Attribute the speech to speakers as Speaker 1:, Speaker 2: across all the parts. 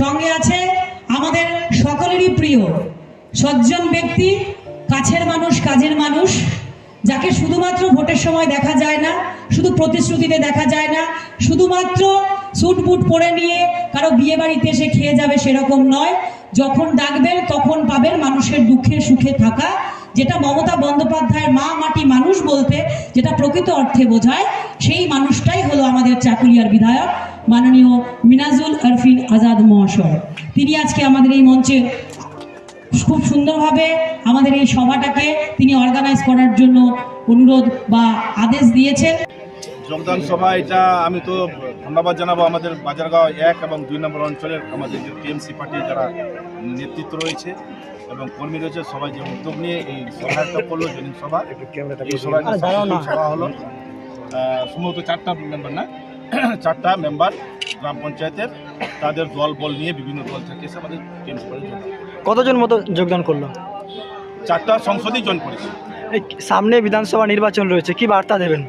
Speaker 1: সঙ্গে আছে আমাদের সকলেরই প্রিয়, সজ্জন ব্যক্তি, কাছের মানুষ, কাজের মানুষ, যাকে শুধুমাত্র ভোটের সময় দেখা যায় না, শুধু প্রতিশ্রুতিতে দেখা যায় না, শুধুমাত্র স্যুট বুট পরে নিয়ে কারও বিয়ে বাড়িতে এসে খেয়ে যাবে সেরকম নয়। যখন ডাকবেন, তখন পাবেন মানুষের দুঃখে সুখে থাকা, যেটা মমতা বন্দ্যোপাধ্যায়ের মা মাটি মানুষ বলতে যেটা প্রকৃত অর্থে বোঝায়, সেই মানুষটাই হলো আমাদের চাকুলিয়ার বিধায়ক। মাননীয় মিনাজুল আরফিন আজাদ মহাশয়। তিনি আজকে আমাদের এই মঞ্চে খুব সুন্দরভাবে আমাদের এই সভাটাকে তিনি অর্গানাইজ করার জন্য অনুরোধ বা আদেশ দিয়েছেন।
Speaker 2: যোগদান সভা এটা আমি তো ধন্যবাদ জানাব আমাদের বাজারগাঁও এক এবং দুই নম্বর অঞ্চলের আমাদের যে টিএমসি পার্টির যারা নেতৃত্ব রয়েছে এবং কর্মী রয়েছে সবাই যে উদ্যোগ নিয়ে এই সভাটা করল সভা এই সভা হলো। সম্ভবত চারটা মেম্বার না? চারটা মেম্বার গ্রাম পঞ্চায়েতের তাদের দল বল নিয়ে বিভিন্ন দল থেকে এসে আমাদের।
Speaker 3: কতজন মতো যোগদান করল?
Speaker 2: চারটা সংসদেই জয়েন করেছে।
Speaker 3: সামনে বিধানসভা নির্বাচন রয়েছে কি বার্তা দেবেন?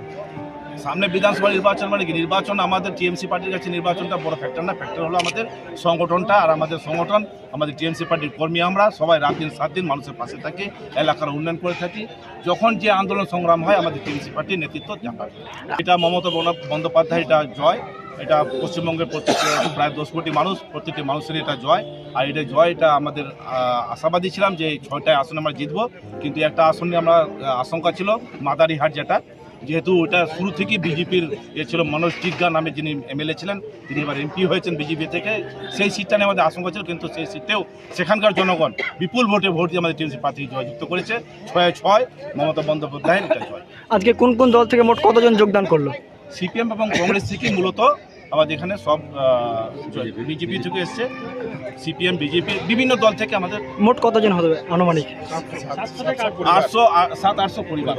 Speaker 2: সামনে বিধানসভা নির্বাচন মানে কি? নির্বাচন আমাদের টিএমসি পার্টির কাছে নির্বাচনটা বড় ফ্যাক্টর না? ফ্যাক্টর হলো আমাদের সংগঠনটা আর আমাদের সংগঠন, আমাদের টিএমসি পার্টির কর্মী আমরা সবাই রাত দিন, সাত দিন মানুষের পাশে থাকি, এলাকার উন্নয়ন করে থাকি। যখন যে আন্দোলন সংগ্রাম হয়, আমাদের টিএমসি পার্টির নেতৃত্ব জানায় এটা মমতা বন্দ্যোপাধ্যায়, এটা জয়। এটা পশ্চিমবঙ্গের প্রত্যেক প্রায় দশ কোটি মানুষ, প্রত্যেকটি মানুষের এটা জয়। আর এটা জয়, এটা আমাদের আশাবাদী ছিলাম যে ছয়টায় আসনে আমরা জিতবো। কিন্তু একটা আসন আমরা আশঙ্কা ছিল, মাদারিহাট যেটা যেহেতু ওটা শুরু থেকেই বিজেপির এ ছিল মনোজ টিগ্গা নামে যিনি এমএলএ ছিলেন তিনি এবার এমপি হয়েছেন বিজেপি থেকে। সেই সিটটা নিয়ে আমাদের আশঙ্কা ছিল কিন্তু সেই সিটটেও সেখানকার জনগণ বিপুল ভোটে ভোট দিয়ে আমাদের টিএমসি প্রার্থী জয়যুক্ত করেছে। ছয় ছয় মমতা বন্দ্যোপাধ্যায়ের এটা জয়।
Speaker 3: আজকে কোন কোন দল থেকে মোট কতজন যোগদান করল?
Speaker 2: সিপিএম এবং কংগ্রেস থেকে মূলত আমাদের এখানে সব বিজেপি থেকে এসছে সিপিএম বিজেপি বিভিন্ন দল থেকে আমাদের
Speaker 3: মোট কতজন হবে আনুমানিক?
Speaker 2: আটশো সাত আটশো পরিবার।